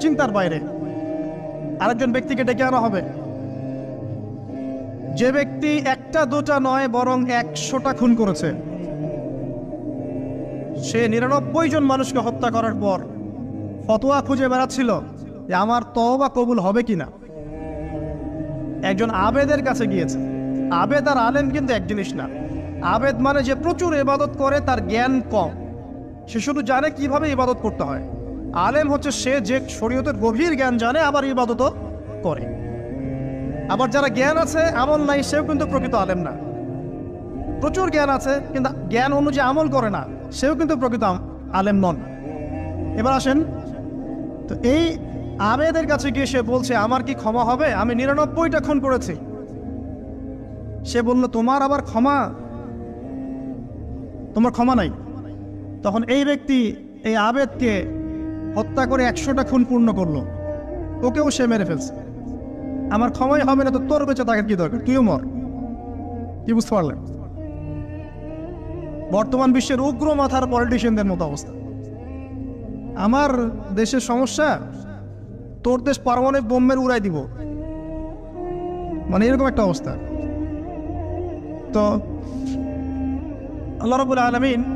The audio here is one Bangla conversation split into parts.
চিন্তার বাইরে। আরেকজন ব্যক্তিকে ডেকে আনা হবে। যে ব্যক্তি একটা, দুটা নয়, বরং একশোটা খুন করেছে। সে নিরানব্বই জন মানুষকে হত্যা করার পর ফতোয়া খুঁজে বেড়াচ্ছিল যে আমার তওবা কবুল হবে কিনা। একজন আবেদের কাছে গিয়েছে। আবেদ আর আলেম কিন্তু এক জিনিস না। আবেদ মানে যে প্রচুর ইবাদত করে, তার জ্ঞান কম। সে শুধু জানে কীভাবে ইবাদত করতে হয়। আলেম হচ্ছে সে যে শরীয়তের গভীর জ্ঞান জানে, আবার ইবাদত করে। আবার যারা জ্ঞান আছে, আমল নাই, সেও কিন্তু প্রকৃত আলেম না। প্রচুর জ্ঞান আছে, কিন্তু জ্ঞান অনুযায়ী আমল করে না, সেও কিন্তু প্রকৃত আলেম নন। এবার আসেন, তো এই আবেদের কাছে গিয়ে সে বলছে, আমার কি ক্ষমা হবে? আমি নিরানব্বইটা খুন করেছি। সে বলল, তোমার আবার ক্ষমা? তোমার ক্ষমা নাই। তখন এই ব্যক্তি, এই আবেদকে হত্যা করে একশোটা খুন পূর্ণ করল। ওকেও সে মেরে ফেলছে। আমার ক্ষমাই হবে না তো তোর বেঁচে থাকার কি দরকার? তুইও মর। কি বুঝতে পারলেন? বর্তমান বিশ্বের উগ্র মাথার পলিটিশিয়ানদের মতো অবস্থা। আমার দেশের সমস্যা, তোর দেশ পারমাণবিক বোম্বের উড়াই দিব। মানে এরকম একটা অবস্থা। তো, আল্লাহ রবুল আলমিন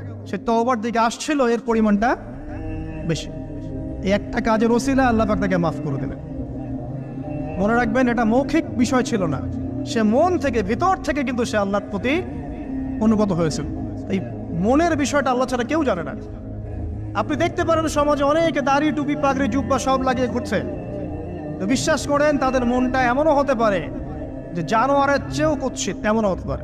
সে তওবার দিকে আসছিল, এর পরিমাণটা বেশি। এই একটা কাজের ওসিলা আল্লাহ পাক তাকে মাফ করে দিলেন মনে রাখবেন, এটা মৌখিক বিষয় ছিল না। সে মন থেকে, ভিতর থেকে কিন্তু সে আল্লাহর প্রতি অনুগত হয়েছিল। এই মনের বিষয়টা আল্লাহ ছাড়া কেউ জানে না। আপনি দেখতে পারেন, সমাজে অনেকে দাড়ি, টুপি, পাগড়ি, জুব্বা সব লাগিয়ে ঘুরছে। তো বিশ্বাস করেন, তাদের মনটা এমনও হতে পারে যে জানোয়ারের চেয়েও কুৎসিত এমনও হতে পারে।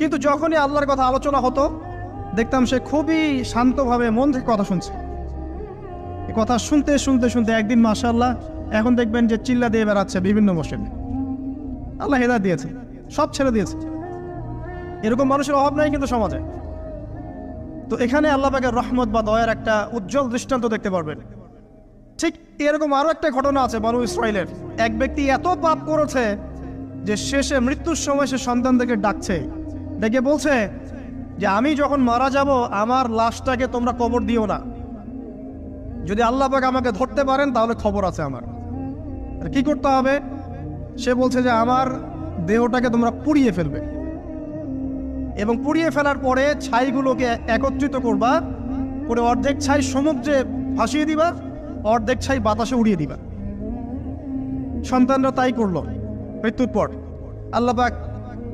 কিন্তু যখনই আল্লাহর কথা আলোচনা হতো, দেখতাম সে খুবই শান্তভাবে মন থেকে কথা শুনছে। এ কথা শুনতে শুনতে শুনতে একদিন মাশাল্লাহ এখন দেখবেন যে চিল্লা দিয়ে বেড়াচ্ছে বিভিন্ন মসজিদে। আল্লাহ হেদায় দিয়েছে, সব ছেড়ে দিয়েছে। এরকম মানুষের অভাব নাই কিন্তু সমাজে। তো এখানে আল্লাহ পাকের রহমত বা দয়ার একটা উজ্জ্বল দৃষ্টান্ত দেখতে পারবেন। ঠিক এরকম আরও একটা ঘটনা আছে বানু ইসরায়েলের এক ব্যক্তি এত পাপ করেছে যে শেষে মৃত্যুর সময় সে সন্তানদেরকে ডাকছে ডেকে বলছে যে আমি যখন মারা যাব, আমার লাশটাকে তোমরা কবর দিও না। যদি আল্লাহ পাক আমাকে ধরতে পারেন, তাহলে খবর আছে আমার। আর কি করতে হবে? সে বলছে যে আমার দেহটাকে তোমরা পুড়িয়ে ফেলবে। এবং পুড়িয়ে ফেলার পরে ছাইগুলোকে একত্রিত করবা, করে অর্ধেক ছাই সমুদ্রে ভাসিয়ে দিবা, অর্ধেক ছাই বাতাসে উড়িয়ে দিবা। সন্তানরা তাই করল, মৃত্যুর পর। আল্লাপাক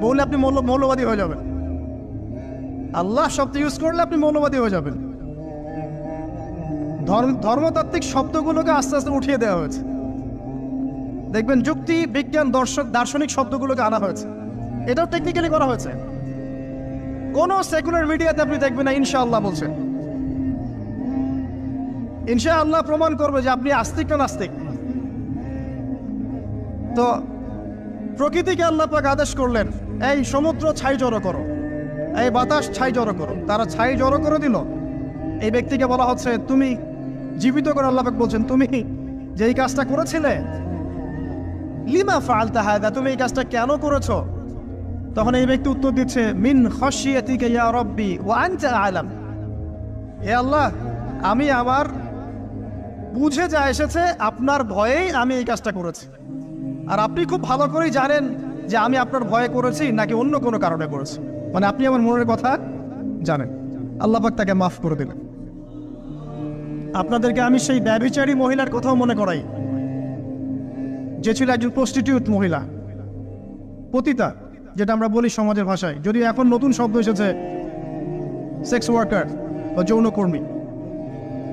বললে আপনি মৌলবাদী হয়ে যাবেন। আল্লাহ শব্দ ইউজ করলে আপনি মৌলবাদী হয়ে যাবেন। ধর্ম ধর্মতাত্ত্বিক শব্দগুলোকে আস্তে আস্তে উঠিয়ে দেওয়া হয়েছে। দেখবেন যুক্তি, বিজ্ঞান, দর্শক, দার্শনিক শব্দগুলোকে আনা হয়েছে। এটাও টেকনিক্যালি করা হয়েছে। কোন সেকুলার মিডিয়াতে আপনি দেখবেন না, ইনশাআল্লাহ বলছে। ইনশাআল্লাহ প্রমাণ করবে যে আপনি আস্তিক না নাস্তিক। তো প্রকৃতিকে আল্লাহ পাক আদেশ করলেন এই সমুদ্র ছাই জড়ো করো। এই বাতাস ছাই জড়ো করো। তারা ছাই জড়ো করে দিল। এই ব্যক্তিকে বলা হচ্ছে, তুমি জীবিত করে আল্লাহ বলছেন, তুমি যে এই কাজটা করেছিলে, লিমা ফালতা হায়দা তুমি এই কাজটা কেন করেছ? তখন এই ব্যক্তি উত্তর দিচ্ছে, মিন খসিয়াতিকে ইয়া রব্বি ও আনতে আলাম। হে আল্লাহ, আমি আমার বুঝে যা এসেছে, আপনার ভয়েই আমি এই কাজটা করেছি। আর আপনি খুব ভালো করেই জানেন যে আমি আপনার ভয়ে করেছি নাকি অন্য কোনো কারণে করেছি? মানে আপনি আমার মনের কথা জানেন। আল্লাহ পাক তাকে মাফ করে দিলেন। আপনাদেরকে আমি সেই ব্যবিচারী মহিলার কথাও মনে করাই। যে ছিল একজন প্রস্টিটিউট মহিলা। পতিতা, যেটা আমরা বলি সমাজের ভাষায়। যদি এখন নতুন শব্দ এসেছে সেক্স ওয়ার্কার বা যৌনকর্মী।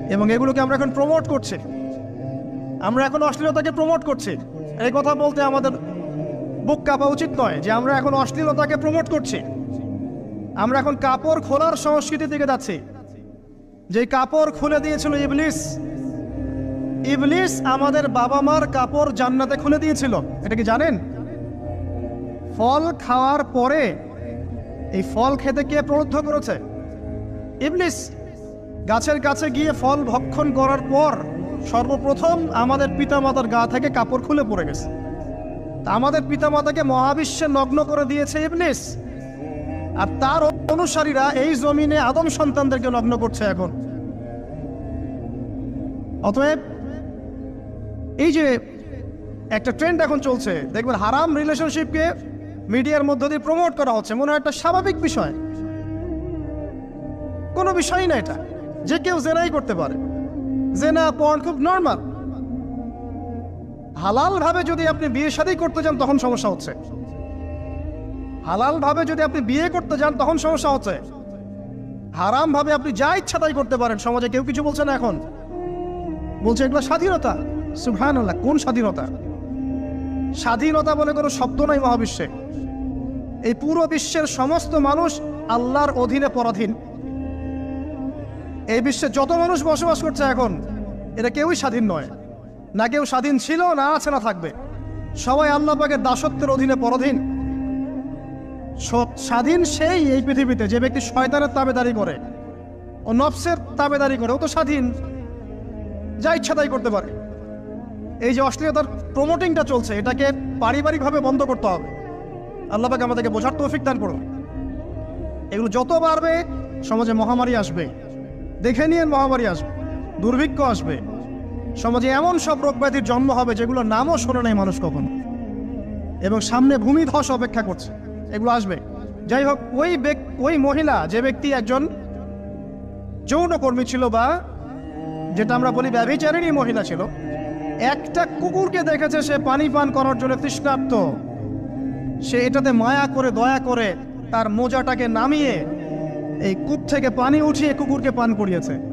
এবং এগুলোকে আমরা এখন প্রমোট করছি। আমরা এখন অশ্লীলতাকে প্রমোট করছি। এই কথা বলতে আমাদের বুক কাঁপা উচিত নয় যে আমরা এখন অশ্লীলতাকে প্রমোট করছি। আমরা এখন কাপড় খোলার সংস্কৃতি থেকে যাচ্ছি। যে কাপড় খুলে দিয়েছিল ইবলিস ইবলিস আমাদের বাবা মার কাপড় জান্নাতে খুলে দিয়েছিল। এটা কি জানেন? ফল খাওয়ার পরে এই ফল খেতে কে প্রলুব্ধ করেছে? ইবলিস, গাছের কাছে গিয়ে ফল ভক্ষণ করার পর সর্বপ্রথম আমাদের পিতামাতার গা থেকে কাপড় খুলে পড়ে গেছে। আমাদের পিতামাতাকে মহাবিশ্বে নগ্ন করে দিয়েছে ইবলিস। আর তার অনুসারীরা এই জমিনে আদম সন্তানদেরকে নগ্ন করছে এখন। অতএব, এই যে একটা ট্রেন্ড এখন চলছে, দেখবেন হারাম রিলেশনশিপকে মিডিয়ার মধ্য দিয়ে প্রমোট করা হচ্ছে, মনে হয় একটা স্বাভাবিক বিষয়। কোনো বিষয়ই না এটা। যে কেউ জেনাই করতে পারে। জেনা পর্ন খুব নর্মাল হালাল ভাবে যদি আপনি বিয়ে শাদী করতে যান, তখন সমস্যা হচ্ছে। হালাল ভাবে যদি আপনি বিয়ে করতে যান, তখন সমস্যা হচ্ছে। হারাম ভাবে আপনি যা ইচ্ছা তাই করতে পারেন। সমাজে কেউ কিছু বলছে না এখন। বলছে এগুলো স্বাধীনতা। সুভান কোন স্বাধীনতা? স্বাধীনতা বলে কোনো শব্দ নাই মহাবিশ্বে। এই পুরো বিশ্বের সমস্ত মানুষ আল্লাহর অধীনে পরাধীন। এই বিশ্বে যত মানুষ বসবাস করছে এখন এটা কেউই স্বাধীন নয়। না কেউ স্বাধীন ছিল, না আছে না থাকবে। সবাই আল্লাহ পাকের দাসত্বের অধীনে পরাধীন। স্বাধীন সেই এই পৃথিবীতে যে ব্যক্তি শয়তানের তাবেদারি করে ও নফসের তাবেদারি করে, ও তো স্বাধীন। যা ইচ্ছা তাই করতে পারে। এই যে অশ্লীলতার প্রমোটিংটা চলছে, এটাকে পারিবারিকভাবে বন্ধ করতে হবে। আল্লাহ আমাদেরকে বোঝার তৌফিক দান করুন। এগুলো যত বাড়বে, সমাজে মহামারী আসবে। দেখে নিয়ে মহামারী আসবে। দুর্ভিক্ষ আসবে। সমাজে এমন সব রোগ ব্যাধির জন্ম হবে যেগুলোর নামও শোনে নাই মানুষ কখনো। এবং সামনে ভূমিধস অপেক্ষা করছে। এগুলো আসবে। যাই হোক, ওই ওই মহিলা, যে ব্যক্তি একজন যৌনকর্মী ছিল বা যেটা আমরা বলি ব্যভিচারিণী মহিলা ছিল, একটা কুকুরকে দেখেছে সে পানি পান করার জন্য তৃষ্ণার্ত। সে এটাতে মায়া করে, দয়া করে তার মোজাটাকে নামিয়ে এই কূপ থেকে পানি উঠিয়ে কুকুরকে পান করিয়েছে।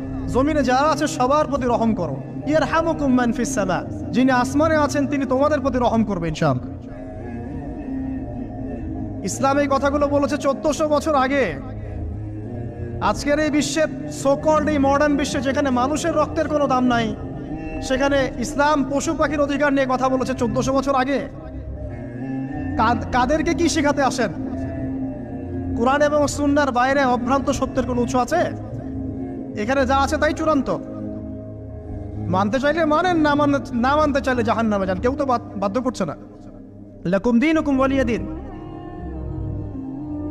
জমিনে যারা আছে, সবার প্রতি রহম করো। ইর হ্যামু কুম্যান ফিসালা যিনি আসমানে আছেন, তিনি তোমাদের প্রতি রহম করবেন ইনশাআল্লাহ। ইসলাম এই কথাগুলো বলেছে চোদ্দশো বছর আগে। আজকের এই বিশ্বের সোকল্ড এই মডার্ন বিশ্বে, যেখানে মানুষের রক্তের কোনো দাম নাই, সেখানে ইসলাম পশু পাখির অধিকার নিয়ে কথা বলেছে চোদ্দশো বছর আগে। কাদ- কাদেরকে কি শেখাতে আসেন? কোরআন এবং সুন্নার বাইরে অভ্রান্ত সত্যের কোনো উৎস আছে? এখানে যা আছে তাই চূড়ান্ত। মানতে চাইলে মানেন, না মানতে না মানতে চাইলে জাহান নামে যান। কেউ তো বাধ্য করছে না। লাকুম দিন হুকুম বলিয়ে দিন।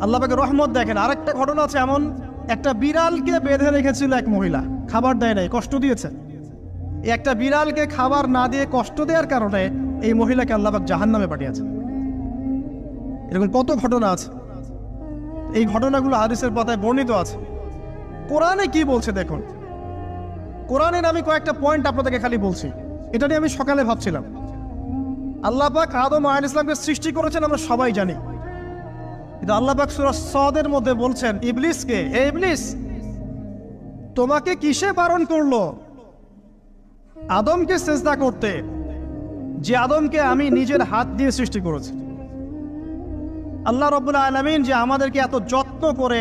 আল্লাহ পাকে রহমত দেখেন, আরেকটা ঘটনা আছে এমন, একটা বিড়ালকে বেঁধে রেখেছিল এক মহিলা, খাবার দেয় নাই, কষ্ট দিয়েছে। একটা বিড়ালকে খাবার না দিয়ে কষ্ট দেওয়ার কারণে এই মহিলাকে আল্লাহবাক জাহান নামে পাঠিয়েছে এরকম কত ঘটনা আছে। এই ঘটনাগুলো হাদিসের পাতায় বর্ণিত আছে। কোরআনে কি বলছে দেখুন? কোরআনের আমি কয়েকটা পয়েন্ট আপনাদেরকে খালি বলছি। এটা নিয়ে আমি সকালে ভাবছিলাম। আল্লাহ পাক আদম আয়ন ইসলামকে সৃষ্টি করেছেন, আমরা সবাই জানি। কিন্তু আল্লাহ পাক সুরা সদের মধ্যে বলছেন, ইবলিসকে এ ইবলিস, তোমাকে কিসে বারণ করল? আদমকে চেষ্টা করতে, যে আদমকে আমি নিজের হাত দিয়ে সৃষ্টি করেছি। আল্লাহ রব্বুল্লাহ আলমিন যে আমাদেরকে এত যত্ন করে